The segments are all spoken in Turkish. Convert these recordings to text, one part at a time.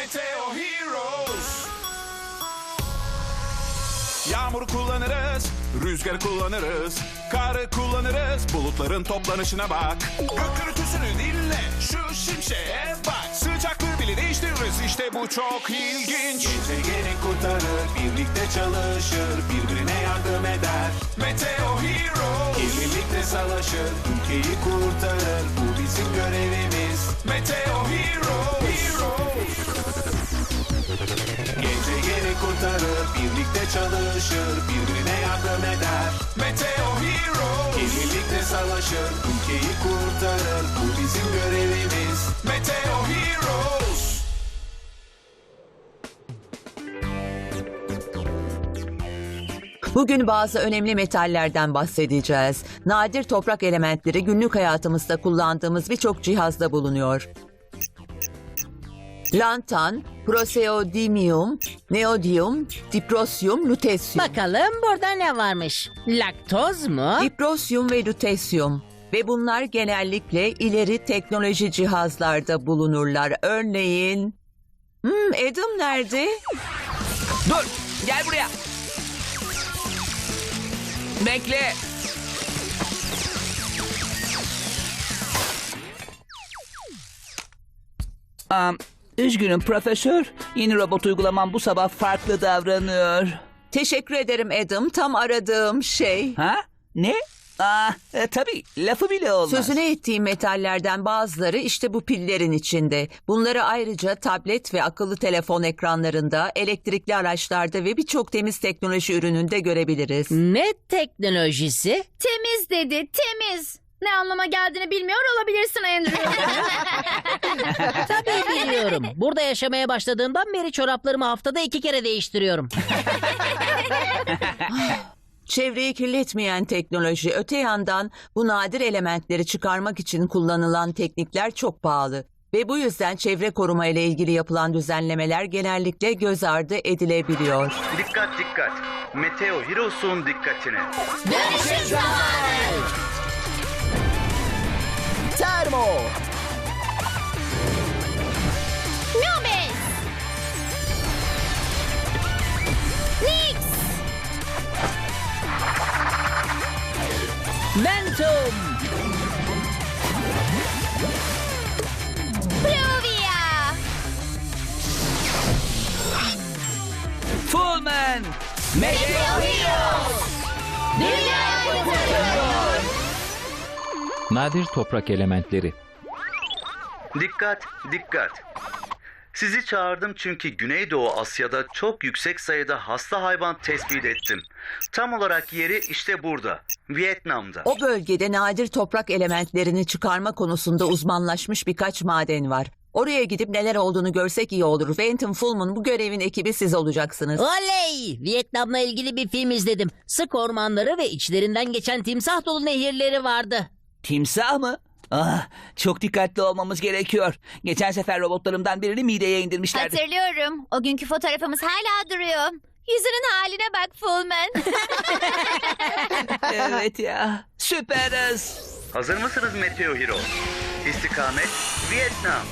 Meteo Heroes. Yağmuru kullanırız, rüzgarı kullanırız, karı kullanırız, bulutların toplanışına bak. Gök gürültüsünü dinle, şu şimşeğe bak. Sıcaklığı bile değiştiririz, işte bu çok ilginç. Gezegeni kurtarır, birlikte çalışır, birbirine yardım eder. Meteo Heroes. Birlikte savaşır, ülkeyi kurtarır, bu bizim görevimiz. Meteo Heroes. Heroes. Gezegeni kurtarır, birlikte çalışır, birbirine yardım eder. Meteo Heroes. Birlikte savaşır, ülkeyi kurtarır, bu bizim görevimiz. Meteo Heroes. Bugün bazı önemli metallerden bahsedeceğiz. Nadir toprak elementleri günlük hayatımızda kullandığımız birçok cihazda bulunuyor. Lantan, proseodymium, neodyum, diprosyum, lutesyum. Bakalım burada ne varmış? Laktoz mu? Diprosyum ve lutesyum. Ve bunlar genellikle ileri teknoloji cihazlarda bulunurlar. Örneğin... Hmm, Adam nerede? Dur gel buraya. Bekle. Am, üzgünüm profesör. Yeni robot uygulamam bu sabah farklı davranıyor. Teşekkür ederim Adam. Tam aradığım şey. Ha? Ne? Aa, e, tabii lafı bile olmaz. Sözünü ettiğim metallerden bazıları işte bu pillerin içinde. Bunları ayrıca tablet ve akıllı telefon ekranlarında, elektrikli araçlarda ve birçok temiz teknoloji ürününde görebiliriz. Ne teknolojisi? Temiz dedi, temiz. Ne anlama geldiğini bilmiyor olabilirsin Andrew. Tabii biliyorum. Burada yaşamaya başladığımdan beri çoraplarımı haftada iki kere değiştiriyorum. Çevreyi kirletmeyen teknoloji, öte yandan bu nadir elementleri çıkarmak için kullanılan teknikler çok pahalı. Ve bu yüzden çevre koruma ile ilgili yapılan düzenlemeler genellikle göz ardı edilebiliyor. Dikkat dikkat. Meteo Heroes'un dikkatine. Termo. More. Nadir toprak elementleri. Dikkat dikkat. Sizi çağırdım çünkü Güneydoğu Asya'da çok yüksek sayıda hasta hayvan tespit ettim. Tam olarak yeri işte burada. Vietnam'da. O bölgede nadir toprak elementlerini çıkarma konusunda uzmanlaşmış birkaç maden var. Oraya gidip neler olduğunu görsek iyi olur. Fenton Fullman bu görevin ekibi siz olacaksınız. Oley! Vietnam'la ilgili bir film izledim. Sık ormanları ve içlerinden geçen timsah dolu nehirleri vardı. Timsah mı? Ah, çok dikkatli olmamız gerekiyor. Geçen sefer robotlarımdan birini mideye indirmişlerdi. Hatırlıyorum. O günkü fotoğrafımız hala duruyor. Yüzünün haline bak Fullman. evet ya. Süperiz. Hazır mısınız Meteo Heroes? İstikamet Vietnam.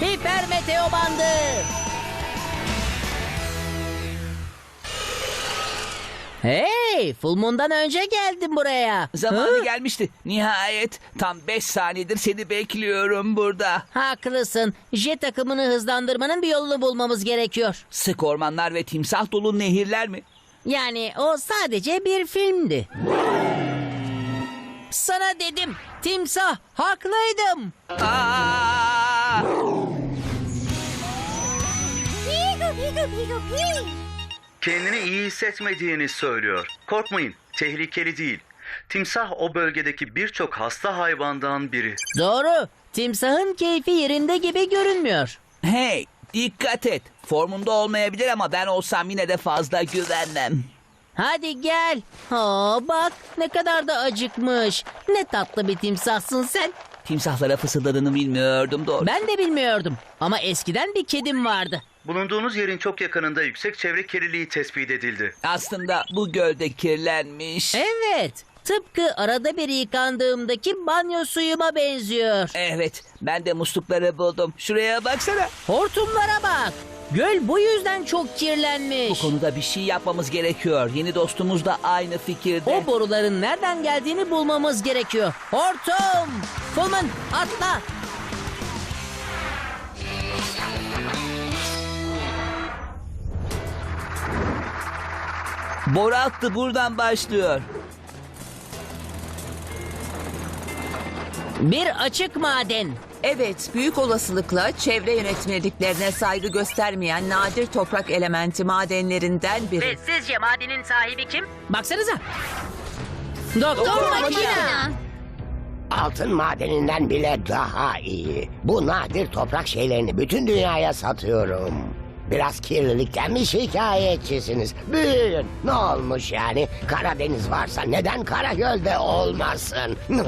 Hiper meteo bandı. Hey, Full Moon'dan önce geldim buraya. Zamanı Hı? gelmişti. Nihayet tam 5 saniyedir seni bekliyorum burada. Haklısın. Jet takımını hızlandırmanın bir yolunu bulmamız gerekiyor. Sık ormanlar ve timsah dolu nehirler mi? Yani o sadece bir filmdi. Sana dedim. Timsah, haklıydım. Aa! Kendini iyi hissetmediğini söylüyor. Korkmayın, tehlikeli değil. Timsah o bölgedeki birçok hasta hayvandan biri. Doğru. Timsahın keyfi yerinde gibi görünmüyor. Hey, dikkat et. Formunda olmayabilir ama ben olsam yine de fazla güvenmem. Hadi gel. Aa, bak ne kadar da acıkmış. Ne tatlı bir timsahsın sen. Timsahlara fısıldadığını bilmiyordum doğru. Ben de bilmiyordum. Ama eskiden bir kedim vardı. Bulunduğunuz yerin çok yakınında yüksek çevre kirliliği tespit edildi. Aslında bu gölde kirlenmiş. Evet. Tıpkı arada bir yıkandığımdaki banyo suyuma benziyor. Evet, ben de muslukları buldum. Şuraya baksana. Hortumlara bak. Göl bu yüzden çok kirlenmiş. Bu konuda bir şey yapmamız gerekiyor. Yeni dostumuz da aynı fikirde. O boruların nereden geldiğini bulmamız gerekiyor. Hortum! Fulman atla! Boru hattı buradan başlıyor. Bir açık maden. Evet, büyük olasılıkla çevre yönetmeliklerine saygı göstermeyen nadir toprak elementi madenlerinden biri. sizce madenin sahibi kim? Baksanıza. Doktor Makina. Makina. Altın madeninden bile daha iyi. Bu nadir toprak şeylerini bütün dünyaya satıyorum. Biraz kirlilikten mi şikayetçisiniz? Büyüyün. Ne olmuş yani? Karadeniz varsa neden Karagöl'de olmasın?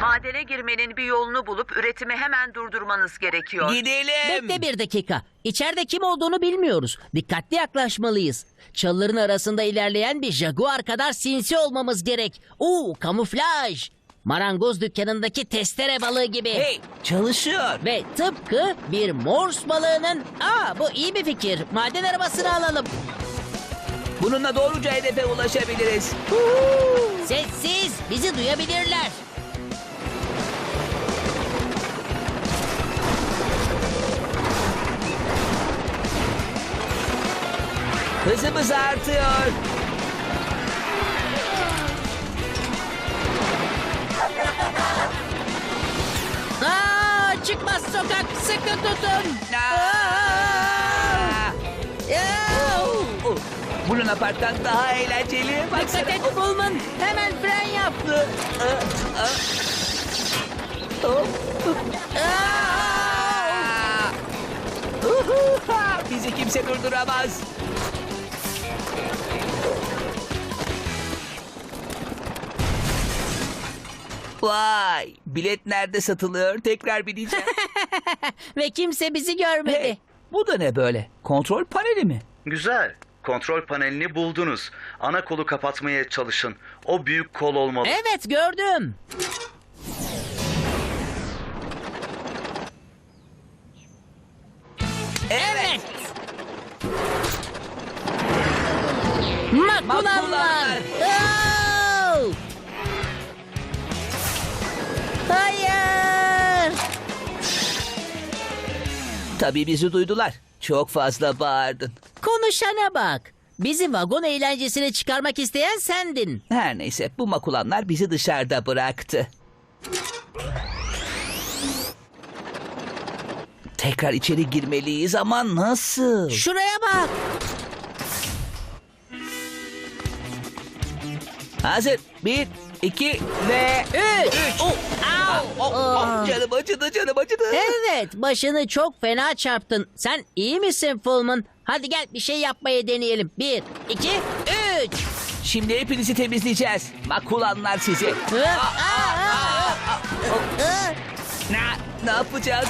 Madene girmenin bir yolunu bulup üretimi hemen durdurmanız gerekiyor. Gidelim. Bekle bir dakika. İçeride kim olduğunu bilmiyoruz. Dikkatli yaklaşmalıyız. Çalıların arasında ilerleyen bir jaguar kadar sinsi olmamız gerek. Oo, kamuflaj. Marangoz dükkanındaki testere balığı gibi. Hey, çalışıyor. Ve tıpkı bir morse balığının... Aa bu iyi bir fikir. Maden arabasını alalım. Bununla doğruca hedefe ulaşabiliriz. Sessiz. Bizi duyabilirler. Hızımız artıyor. Aa, çıkmaz sokak. Sıkı tutun. Aa! Yahu! Oh, Bu Luna Park'tan daha eğlenceli. Baksana. Dikkat et Pullman. Hemen fren yap. Oh. Aa! Uhu, ha, Bizi kimse durduramaz. Vay, bilet nerede satılıyor? Tekrar bineceğim. Ve kimse bizi görmedi. hey, bu da ne böyle? Kontrol paneli mi? Güzel. Kontrol panelini buldunuz. Ana kolu kapatmaya çalışın. O büyük kol olmalı. Evet gördüm. Evet. Makulanlar. Makulanlar. Tabii bizi duydular. Çok fazla bağırdın. Konuşana bak. Bizi vagon eğlencesine çıkarmak isteyen sendin. Her neyse bu makulanlar bizi dışarıda bıraktı. Tekrar içeri girmeliyiz ama nasıl? Şuraya bak. Hazır. Bir, iki ve... Üç. Üç. Oh, oh, oh, canım acıdı, canım acıdı. Evet, başını çok fena çarptın. Sen iyi misin Fulman? Hadi gel bir şey yapmaya deneyelim. Bir, iki, üç. Şimdi hepinizi temizleyeceğiz. Makulanlar sizi. Hı? Aa, aa, aa. Hı? Ne, ne yapacağız?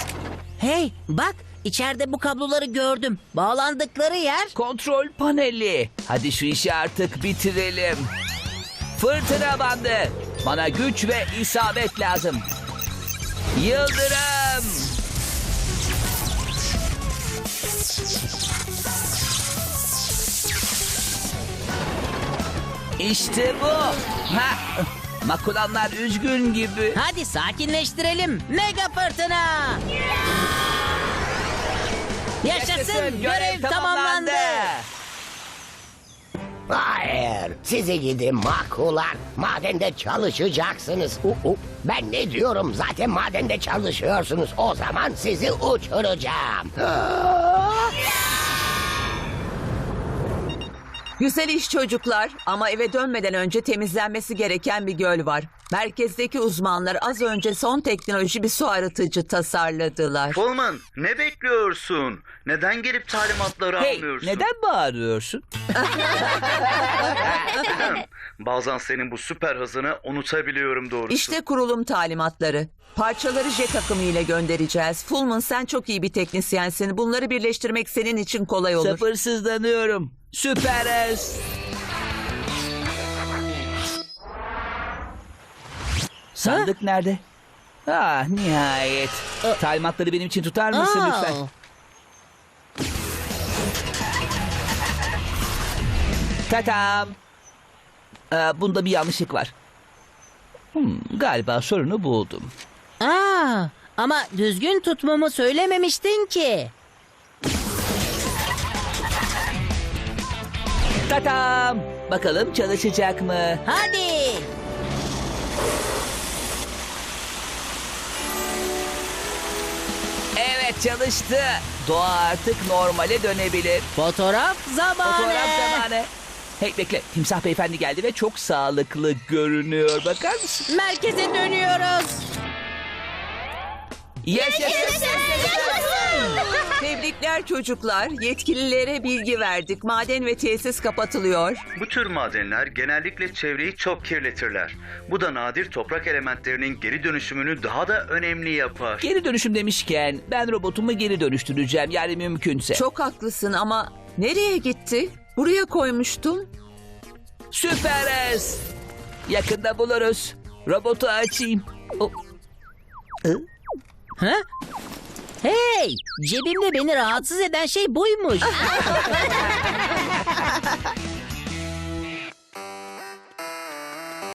Hey, bak içeride bu kabloları gördüm. Bağlandıkları yer. Kontrol paneli. Hadi şu işi artık bitirelim. Fırtına bandı. Bana güç ve isabet lazım. Yıldırım. İşte bu. Ha, makulanlar üzgün gibi. Hadi sakinleştirelim. Mega fırtına. Yaşasın, görev tamamlandı. Hayır. Sizi gidi makular. Madende çalışacaksınız. U, u. Ben ne diyorum zaten madende çalışıyorsunuz. O zaman sizi uçuracağım. Güzel iş çocuklar ama eve dönmeden önce temizlenmesi gereken bir göl var. Merkezdeki uzmanlar az önce son teknoloji bir su arıtıcı tasarladılar. Pullman ne bekliyorsun? Neden gelip talimatları Hey, almıyorsun? neden bağırıyorsun? Bazen senin bu süper hızını unutabiliyorum doğrusu. İşte kurulum talimatları. Parçaları jet akımı ile göndereceğiz. Fulman sen çok iyi bir teknisyensin. Bunları birleştirmek senin için kolay olur. Sabırsızlanıyorum. Süper hız. Sandık nerede? Ah nihayet. Talimatları benim için tutar mısın Aa, lütfen? Tatam. Ee, bunda bir yanlışlık var. Hmm, galiba sorunu buldum. Aa, ama düzgün tutmamı söylememiştin ki. Tatam. Bakalım çalışacak mı? Hadi. Çalıştı. Doğa artık normale dönebilir. Fotoğraf zamanı. Fotoğraf zamanı. Hey bekle. Timsah beyefendi geldi ve çok sağlıklı görünüyor. Bakar mısın? Merkeze dönüyoruz. Yaşasın. Tebrikler çocuklar. Yetkililere bilgi verdik. Maden ve tesis kapatılıyor. Bu tür madenler genellikle çevreyi çok kirletirler. Bu da nadir toprak elementlerinin geri dönüşümünü daha da önemli yapar. Geri dönüşüm demişken ben robotumu geri dönüştüreceğim yani mümkünse. Çok haklısın ama nereye gitti? Buraya koymuştum. Süperiz. Yakında buluruz. Robotu açayım. O- Ha? Hey, cebimde beni rahatsız eden şey buymuş.